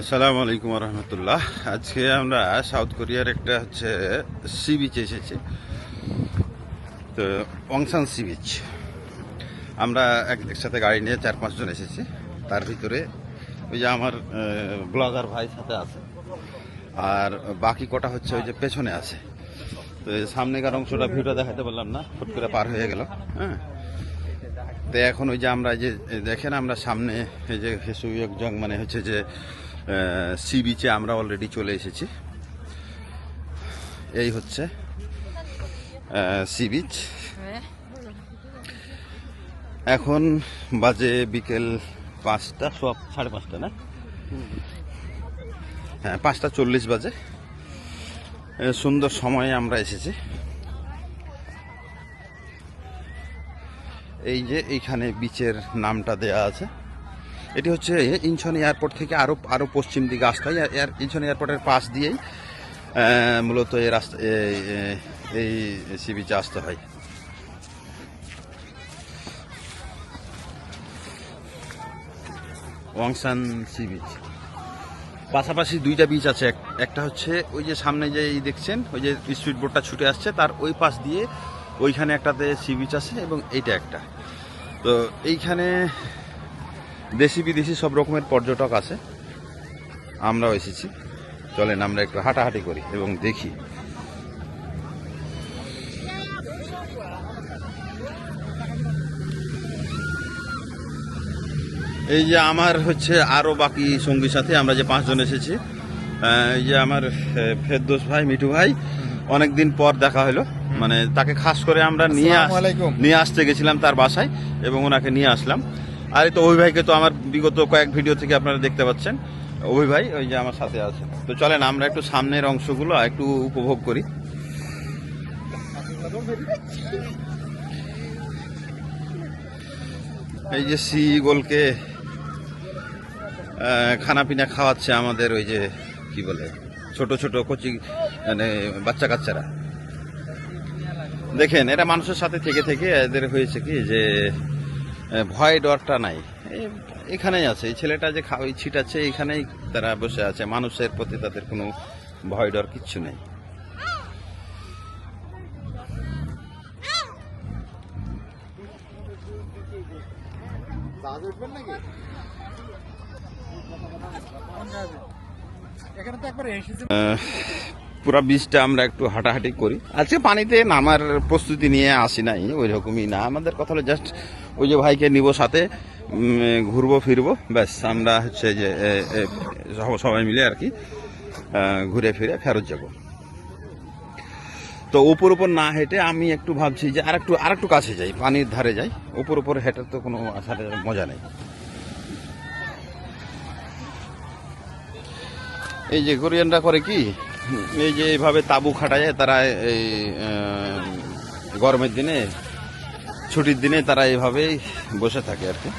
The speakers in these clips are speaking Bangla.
আসসালামু আলাইকুম রহমতুল্লাহ আজকে আমরা সাউথ কোরিয়ার একটা হচ্ছে সি বিচ এসেছি। তো অংসান সি বিচ। আমরা এক একসাথে গাড়ি নিয়ে চার পাঁচজন এসেছি। তার ভিতরে ওই যে আমার ব্লগার ভাই সাথে আছে। আর বাকি কটা হচ্ছে ওই যে পেছনে আছে। তো সামনেকার অংশটা ভিউটা দেখাতে পারলাম না ফুট করে পার হয়ে গেল হ্যাঁ। তো এখন ওই যে আমরা যে দেখেন আমরা সামনে এই যে জং মানে হচ্ছে যে সি বিচে আমরা অলরেডি চলে এসেছি। এই হচ্ছে সি বিচ এখন বাজে বিকেল পাঁচটা সব সাড়ে পাঁচটা না? হ্যাঁ পাঁচটা চল্লিশ বাজে। সুন্দর সময়ে আমরা এসেছি। এই যে এইখানে বিচের নামটা দেয়া আছে। এটি হচ্ছে ইনছন এয়ারপোর্ট থেকে আরও আরও পশ্চিম দিকে আসতে হয়। ইনছন এয়ারপোর্টের পাশ দিয়েই মূলত এই রাস্তা এই- সি বিচে আসতে হয়। ওয়াংসান সি বিচ পাশাপাশি দুইটা বিচ আছে। এক- একটা হচ্ছে ওই যে সামনে যে এই দেখছেন, ওই যে স্পিড বোটটা ছুটে আসছে, তার ওই পাশ দিয়ে ওইখানে একটাতে সি বিচ আছে এবং এইটা একটা। তো এইখানে দেশি বিদেশি সব রকমের পর্যটক আছে। আমরাও এসেছি। চলেন আমরা একটু হাঁটাহাঁটি করি এবং দেখি। এই যে আমার হচ্ছে আরও বাকি সঙ্গী সাথে আমরা যে পাঁচজন এসেছি। এই যে আমার ফেরদোস ভাই মিঠু ভাই অনেকদিন পর দেখা হলো। মানে তাকে খাস করে আমরা নিয়ে। নিয়ে আসতে গেছিলাম তার বাসায় এবং ওনাকে নিয়ে আসলাম। আর এই তো অভি ভাইকে তো আমার বিগত কয়েক ভিডিও থেকে আপনারা দেখতে পাচ্ছেন। অভি ভাই, ওই যে আমার সাথে আছে। তো চলেন, আমরা একটু সামনের অংশগুলো একটু উপভোগ করি। এই যে সি গোলকে খানা পিনা খাওয়াচ্ছে আমাদের ওই যে, কি বলে, ছোট ছোট কচি মানে বাচ্চা কাচ্চারা। দেখেন, এরা মানুষের সাথে থেকে থেকে এদের হয়েছে কি যে ভয় ডরটা নাই। এখানেই আছে। এই ছেলেটা যে খাওয়াই ছিটাচ্ছে, এখানেই তারা বসে আছে। মানুষের প্রতি তাদের কোনো ভয় ডর কিচ্ছু নেই। পুরা বীজটা আমরা একটু হাঁটাহাঁটি করি। আজকে পানিতে নামার প্রস্তুতি নিয়ে আসি নাই ওই রকমই না। আমাদের কথা হলো জাস্ট ওই যে ভাইকে নিব সাথে ঘুরবো, ফিরবো, ব্যাস, আমরা হচ্ছে যে সবাই মিলে আর কি ঘুরে ফিরে ফেরত যাব। তো উপর উপর না হেঁটে আমি একটু ভাবছি যে আরেকটু আরেকটু কাছে যাই, পানির ধারে যাই। উপর উপর হেঁটে তো কোনো আসার মজা নেই। এই যে কোরিয়ানরা করে কি, এই যে এইভাবে তাবু খাটায় তারা এই গরমের দিনে ছুটির দিনে তারা এভাবেই বসে থাকে আর কি।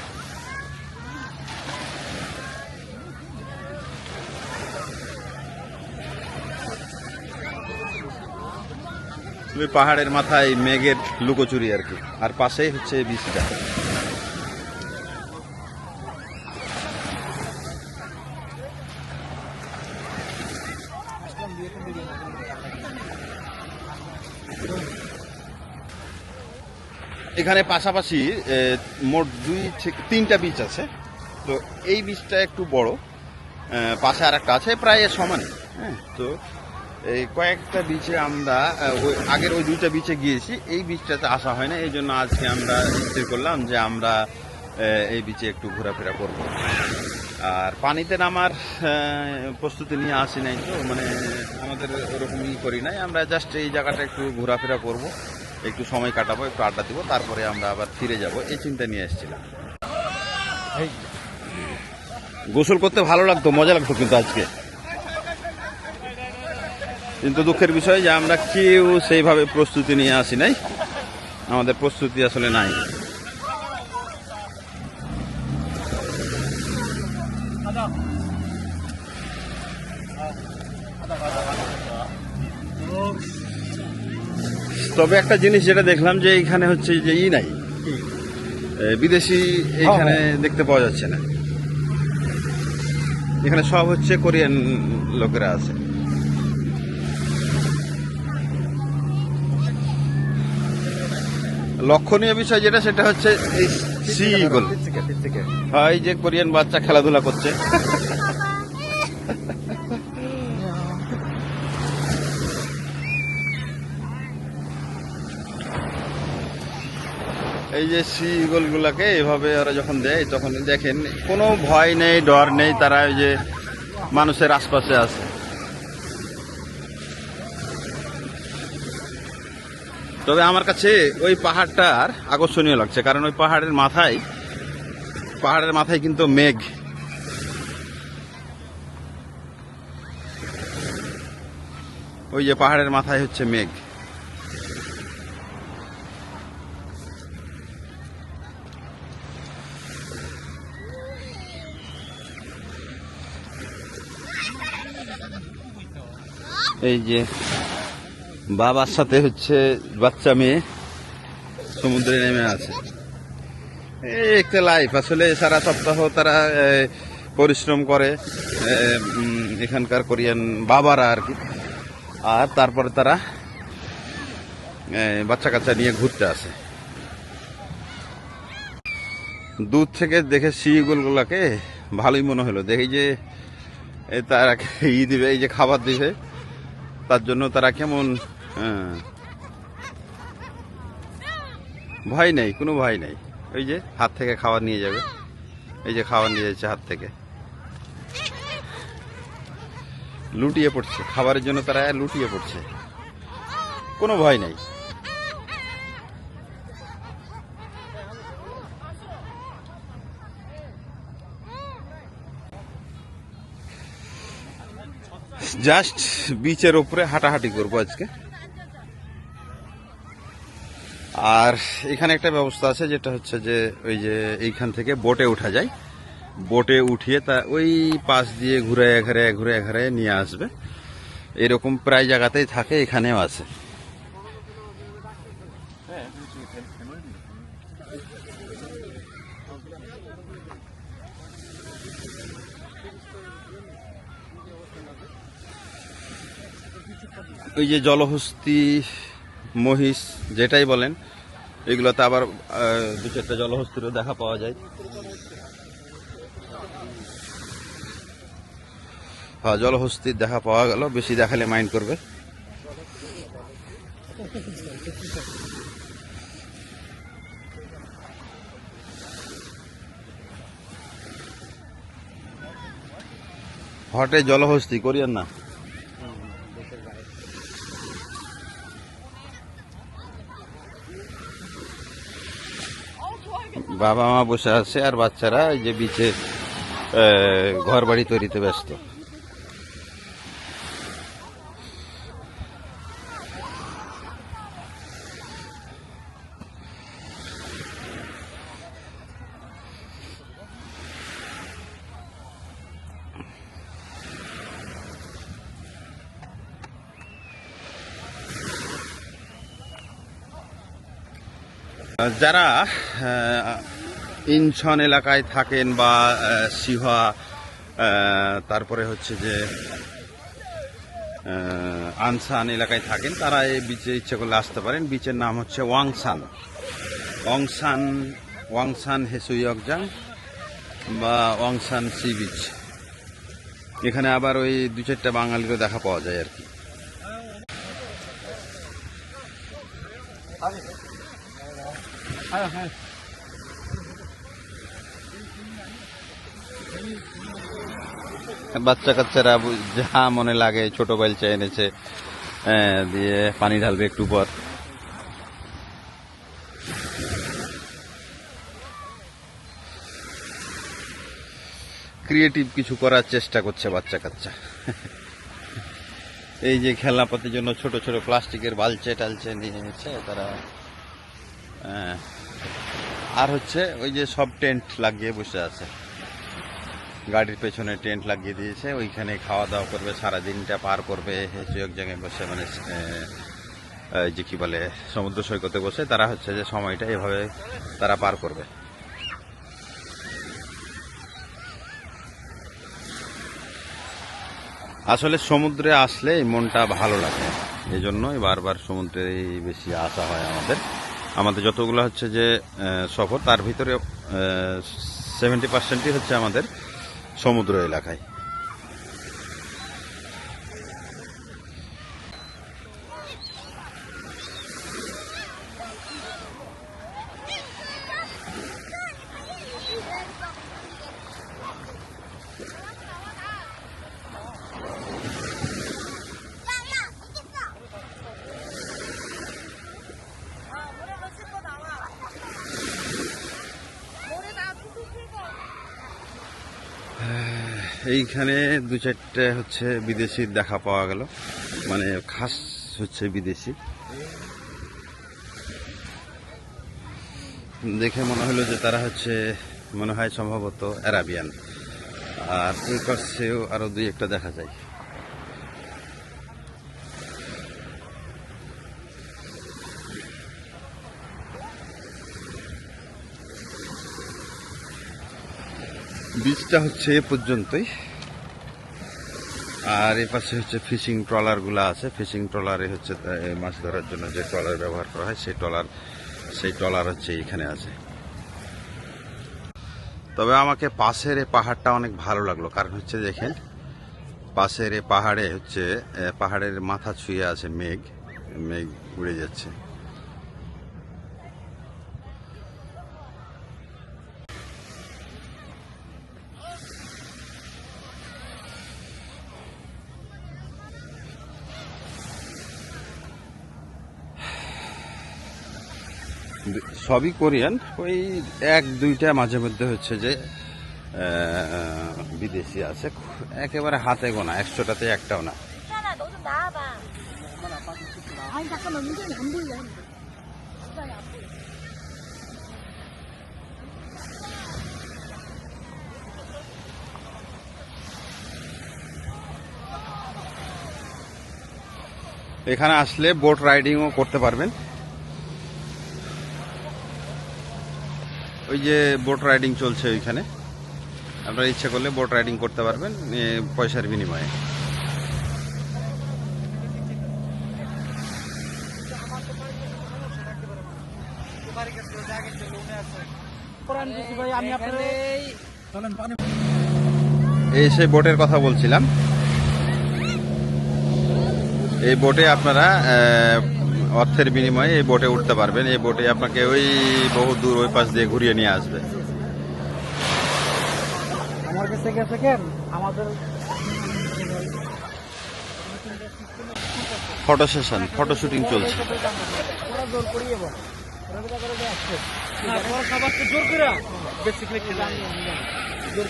পাহাড়ের মাথায় মেঘের লুকোচুরি আর কি। আর পাশেই হচ্ছে বীজটা এখানে পাশাপাশি মোট দুই তিনটা বিচ আছে। তো এই বিচটা একটু বড়। পাশে আর একটা আছে, প্রায় সমানে। হ্যাঁ তো এই কয়েকটা বিচে আমরা ওই আগের ওই দুইটা বিচে গিয়েছি। এই বিচটাতে আসা হয় না। এই জন্য আজকে আমরা স্থির করলাম যে আমরা এই বিচে একটু ঘোরাফেরা করব। আর পানিতে নামার প্রস্তুতি নিয়ে আসি নাই তো। মানে আমাদের ওরকমই করি নাই। আমরা জাস্ট এই জায়গাটা একটু ঘোরাফেরা করব। একটু সময় কাটাবো, একটু আড্ডা দিব, তারপরে আমরা আবার ফিরে যাব। এই চিন্তা নিয়ে এসেছিলাম। গোসল করতে ভালো লাগতো, মজা লাগতো কিন্তু আজকে। কিন্তু দুঃখের বিষয় যে আমরা কেউ সেইভাবে প্রস্তুতি নিয়ে আসি নাই। আমাদের প্রস্তুতি আসলে নাই। তবে একটা জিনিস যেটা দেখলাম যে এইখানে হচ্ছে যে ই নাই। বিদেশি এইখানে দেখতে পাওয়া যাচ্ছে না। এখানে সব হচ্ছে কোরিয়ান লোকেরা আছে। লক্ষণীয় বিষয় যেটা সেটা হচ্ছে এই সি ইগল হ্যাঁ এই যে কোরিয়ান বাচ্চা খেলাধুলা করছে। এই যে সি গুলাকে এভাবে ওরা যখন দেয়, তখন দেখেন কোনো ভয় নেই, ডর নেই, তারা ওই যে মানুষের আশপাশে আছে। তবে আমার কাছে ওই পাহাড়টার আকর্ষণীয় লাগছে, কারণ ওই পাহাড়ের মাথায় পাহাড়ের মাথায় কিন্তু মেঘ। ওই যে পাহাড়ের মাথায় হচ্ছে মেঘ। এই যে বাবার সাথে হচ্ছে বাচ্চা মেয়ে সমুদ্রে নেমে আছে। এই একটা লাইফ আসলে সারা সপ্তাহ তারা পরিশ্রম করে এখানকার কোরিয়ান বাবারা আর কি। আর তারপরে তারা বাচ্চা কাচ্চা নিয়ে ঘুরতে আসে। দূর থেকে দেখে শিগুলগুলাকে ভালোই মনে হলো। দেখি যে তারা ই দিবে, এই যে খাবার দিবে। তার জন্য তারা কেমন হ্যাঁ, ভয় নেই কোনো ভয় নেই। ওই যে হাত থেকে খাবার নিয়ে যাবে। এই যে খাবার নিয়ে যাচ্ছে হাত থেকে। লুটিয়ে পড়ছে। খাবারের জন্য তারা লুটিয়ে পড়ছে। কোনো ভয় নেই। জাস্ট বিচের উপরে হাঁটাহাঁটি করব আজকে। আর এখানে একটা ব্যবস্থা আছে, যেটা হচ্ছে যে ওই যে এইখান থেকে বোটে উঠা যায়। বোটে উঠিয়ে তা ওই পাশ দিয়ে ঘুরে ঘুরে ঘুরে ঘুরে নিয়ে আসবে। এরকম প্রায় জায়গাতেই থাকে, এখানেও আছে। ওই যে জলহস্তি, মহিষ, যেটাই বলেন, এগুলোতে আবার দু চারটা জলহস্তিরও দেখা পাওয়া যায়। হ্যাঁ জলহস্তির দেখা পাওয়া গেল, বেশি দেখালে মাইন্ড করবে। হটে জলহস্তি, করিয়েন না। বাবা মা বসে আছে আর বাচ্চারা এই যে বিচে ঘর বাড়ি তৈরিতে ব্যস্ত। যারা ইনছন এলাকায় থাকেন বা সিহা তারপরে হচ্ছে যে আনসান এলাকায় থাকেন। তারা এই বিচে ইচ্ছে করলে আসতে পারেন। বিচের নাম হচ্ছে ওয়াংসান। ওয়াংসান ওয়াংসান হেসুইয়কজাং বা ওয়াংসান সি বিচ। এখানে আবার ওই দু চারটা বাঙালিরও দেখা পাওয়া যায় আর কি। হ্যাঁ হ্যাঁ। বাচ্চা কাচ্চারা যা মনে লাগে, ছোট বেলচা এনেছে দিয়ে পানি ঢালবে একটু পর। ক্রিয়েটিভ কিছু করার চেষ্টা করছে বাচ্চা কাচ্চা এই যে খেলনাপাতির জন্য ছোট ছোট প্লাস্টিকের বালচে টালচে নিয়ে এসেছে তারা আর হচ্ছে ওই যে সব টেন্ট লাগিয়ে বসে আছে। গাড়ির পেছনে টেন্ট লাগিয়ে দিয়েছে, ওইখানে খাওয়া দাওয়া করবে সারা দিনটা পার করবে সুযোগ জায়গায় বসে মানে যে কি বলে, সমুদ্র সৈকতে বসে তারা হচ্ছে যে সময়টা এভাবে তারা পার করবে। আসলে সমুদ্রে আসলে মনটা ভালো লাগে এই জন্যই বারবার সমুদ্রে বেশি আসা হয় আমাদের। আমাদের যতগুলো হচ্ছে যে সফর, তার ভিতরে সেভেন্টি পার্সেন্টই হচ্ছে আমাদের সমুদ্র এলাকায় এইখানে দু চারটে হচ্ছে বিদেশি দেখা পাওয়া গেল। মানে খাস হচ্ছে বিদেশি। দেখে মনে হলো যে তারা হচ্ছে, মনে হয় সম্ভবত অ্যারাবিয়ান। আর এই পাশেও আরও দুই একটা দেখা যায়। বীজটা হচ্ছে এ পর্যন্তই। আর এ পাশে হচ্ছে ফিশিং ট্রলারগুলা আছে। ফিশিং ট্রলারে হচ্ছে মাছ ধরার জন্য যে ট্রলার ব্যবহার করা হয়, সেই ট্রলার সেই ট্রলার হচ্ছে এখানে আছে। তবে আমাকে পাশের এ পাহাড়টা অনেক ভালো লাগল। কারণ হচ্ছে দেখেন, পাশের এ পাহাড়ে হচ্ছে পাহাড়ের মাথা ছুঁয়ে আছে মেঘ মেঘ উড়ে যাচ্ছে। সবই কোরিয়ান। ওই এক, দুইটা মাঝে মধ্যে হচ্ছে যে বিদেশি আছে। একেবারে হাতে গোনা, একশোটাতে একটাও না। এখানে আসলে বোট রাইডিংও করতে পারবেন। ওই যে বোট রাইডিং চলছে ওইখানে। আপনারা ইচ্ছা করলে বোট রাইডিং করতে পারবেন পয়সার বিনিময়ে। এই সেই বোটের কথা বলছিলাম। এই বোটে আপনারা অর্থের বিনিময়ে এই বোটে উঠতে পারবেন। এই বোটে আপনাকে ওই বহু দূর ওই পাশ দিয়ে ঘুরিয়ে নিয়ে আসবে। আমার কাছে গেছে কেন আমাদের ফটো সেশন ফটো শুটিং চলছে। জোর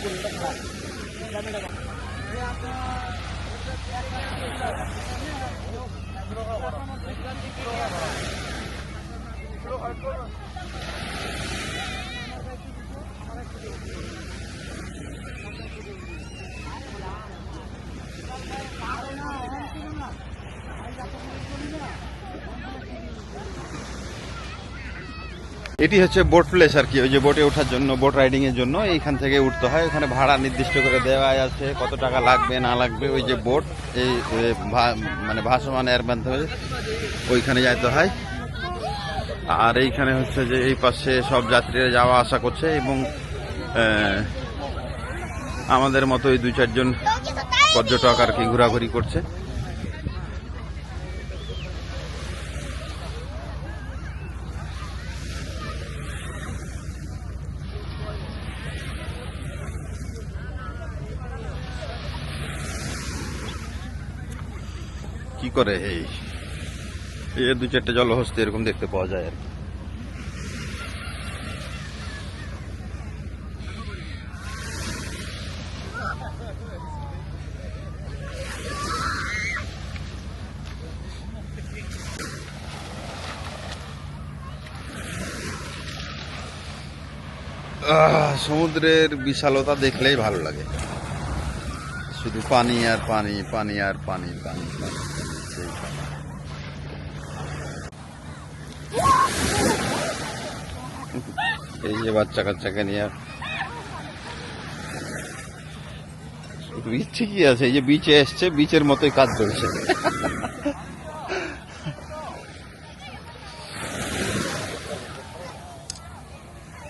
করিয়ে বল ওরা যেটা করে দেয় আসছে না তোর খাবার তো জোর করে বেসিক্যালি কি জানি জোর করে এটা হচ্ছে বোট প্লেস আর কি, ওই যে বোটে ওঠার জন্য বোট রাইডিং এর জন্য এইখান থেকে উঠতে হয়। ওখানে ভাড়া নির্দিষ্ট করে দেওয়া আছে, কত টাকা লাগবে, না লাগবে, ওই যে বোট এই মানে ভাসমান এর মাধ্যমে ওইখানে যাইতে হয়। আর এইখানে হচ্ছে যে এই পাশে সব যাত্রীরা যাওয়া আসা করছে এবং আমাদের মতো এই দুই চারজন পর্যটক আর কি ঘোরাঘুরি করছে। কি করে এই? এই দু চারটে জলহস্তি এরকম দেখতে পাওয়া যায় আর কি। সমুদ্রের বিশালতা দেখলেই ভালো লাগে। শুধু পানি আর পানি পানি আর পানি পানি পানি। সেই এই যে বাচ্চা কাচ্চাকে নিয়ে বিচ ঠিকই আছে? এই যে বিচে এসছে বিচের মতোই কাজ চলছে।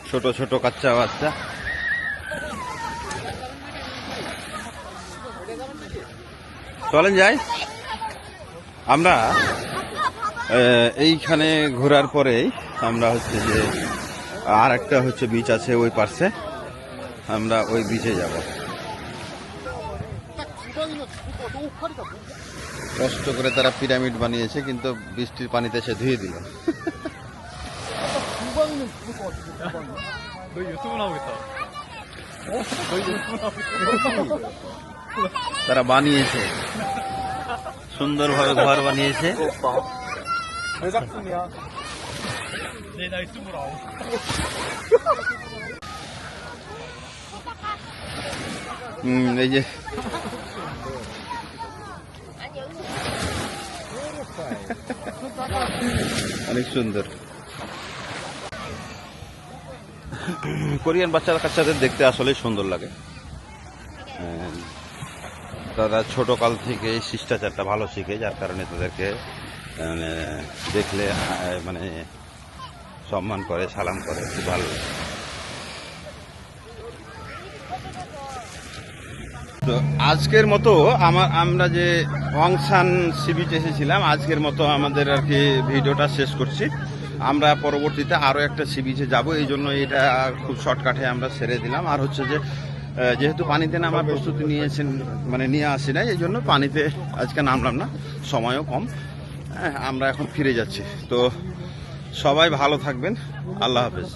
ছোট ছোট কাচ্চা বাচ্চা। চলেন যাই। আমরা এইখানে ঘোরার পরেই আমরা হচ্ছে যে আর একটা হচ্ছে বিচ আছে ওই পার্শ্বে, আমরা ওই বিচে যাব। কষ্ট করে তারা পিরামিড বানিয়েছে, কিন্তু বৃষ্টির পানিতে সে ধুয়ে দিল। তারা বানিয়েছে। সুন্দরভাবে ঘর বানিয়েছে। এই যে। অনেক সুন্দর। কোরিয়ান বাচ্চারা কাচ্চাদের দেখতে আসলে সুন্দর লাগে। হ্যাঁ। তারা ছোট কাল থেকে শিষ্টাচারটা ভালো শিখে, যার কারণে তাদেরকে মানে দেখলে মানে সম্মান করে, সালাম করে, খুব ভালো তো আজকের মতো আমার আমরা যে অংসান সি বিচ এসেছিলাম, আজকের মতো আমাদের আর কি ভিডিওটা শেষ করছি। আমরা পরবর্তীতে আরও একটা সি বিচে যাব, এই জন্য এটা খুব শর্টকাটে আমরা সেরে দিলাম। আর হচ্ছে যে যেহেতু পানিতে নামার প্রস্তুতি নিয়েছেন মানে নিয়ে আসি না এই জন্য পানিতে আজকে নামলাম না, সময়ও কম। হ্যাঁ আমরা এখন ফিরে যাচ্ছি। তো সবাই ভালো থাকবেন। আল্লাহ হাফেজ।